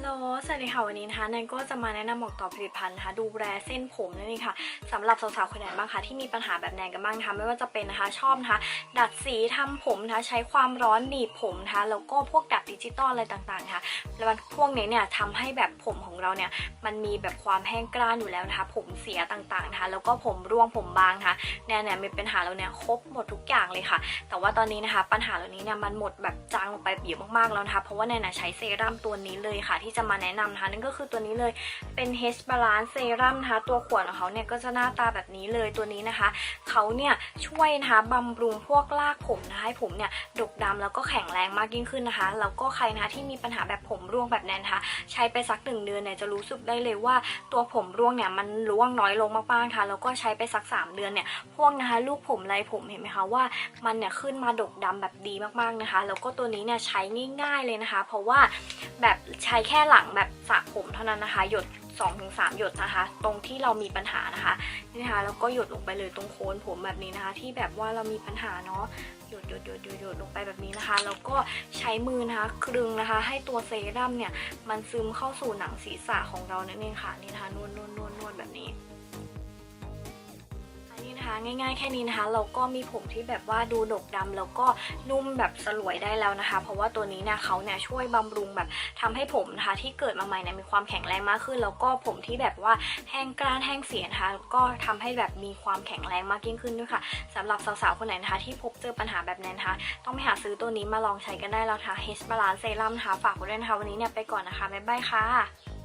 ฮัลโหลสวัสดีค่ะวันนี้นะคะแนนก็จะมาแนะนำบอกต่อผลิตภัณฑ์นะคะดูแลเส้นผมนั่นเองค่ะสำหรับสาวๆคนไหนบ้างคะที่มีปัญหาแบบแนนกันบ้างนะคะไม่ว่าจะเป็นนะคะชอบนะคะดัดสีทำผมนะคะใช้ความร้อนหนีบผมนะคะแล้วก็พวกดัดดิจิตอลอะไรต่างๆนะคะแล้วพวกนี้เนี่ยทำให้แบบผมของเราเนี่ยมันมีแบบความแห้งกร้านอยู่แล้วนะคะผมเสียต่างๆนะคะแล้วก็ผมร่วงผมบางนะคะแนนเนี่ยมีปัญหาแล้วเนี่ยครบหมดทุกอย่างเลยค่ะ แต่ว่าตอนนี้นะคะปัญหาเหล่านี้เนี่ยมันหมดแบบจางลงไปเยอะมากๆแล้วนะคะเพราะว่าแนนใช้เซรั่มตัวนี้เลยค่ะที่จะมาแนะนำนะคะนั่นก็คือตัวนี้เลยเป็น H Balance Serum นะคะตัวขวดของเขาเนี่ยก็จะหน้าตาแบบนี้เลยตัวนี้นะคะเขาเนี่ยช่วยนะคะบำรุงพวกรากผมนะคะให้ผมเนี่ยดกดำแล้วก็แข็งแรงมากยิ่งขึ้นนะคะแล้วก็ใครนะคะที่มีปัญหาแบบผมร่วงแบบแนนนะคะใช้ไปสักหนึ่งเดือนเนี่ยจะรู้สึกได้เลยว่าตัวผมร่วงเนี่ยมันร่วงน้อยลงมากๆค่ะแล้วก็ใช้ไปสักสามเดือนเนี่ยพวกนะคะลูกผมไรผมเห็นไหมคะว่ามันเนี่ยขึ้นมาดกดำแบบดีมากๆนะคะ แล้วก็ตัวนี้เนี่ยใช้ง่าย ๆเลยนะคะ เพราะว่าแบบใช้แค่ค่หลังแบบสระผมเท่านั้นนะคะ หยด 2-3 หยดนะคะ ตรงที่เรามีปัญหานะคะนี่นะคะแล้วก็หยดลงไปเลยตรงโคนผมแบบนี้นะคะ ที่แบบว่าเรามีปัญหาเนาะหยดหยดหยดหยดหยดลงไปแบบนี้นะคะ แล้วก็ใช้มือนะคะ คลึงนะคะ ให้ตัวเซรั่มเนี่ย มันซึมเข้าสู่หนังศีรษะของเรานั่นเองค่ะนี่นะคะนวดนวดนวด ง่าย ๆ แค่นี้นะคะ เราก็มีผมที่แบบว่าดูดกดำแล้วก็นุ่มแบบสลวยได้แล้วนะคะ เพราะว่าตัวนี้เนี่ยเขาเนี่ยช่วยบำรุงแบบทำให้ผมนะคะ ที่เกิดมาใหม่เนี่ยมีความแข็งแรงมากขึ้น แล้วก็ผมที่แบบว่าแห้งกร้านแห้งเสียนะคะก็ทำให้แบบมีความแข็งแรงมากยิ่งขึ้นด้วยค่ะสำหรับสาวๆคนไหนนะคะ ที่พบเจอปัญหาแบบนั้นนะคะ ต้องไปหาซื้อตัวนี้มาลองใช้กันได้แล้วค่ะ H Balance Serum นะคะฝากไว้ด้วยนะคะวันนี้เนี่ยไปก่อนนะคะบ๊ายบายค่ะ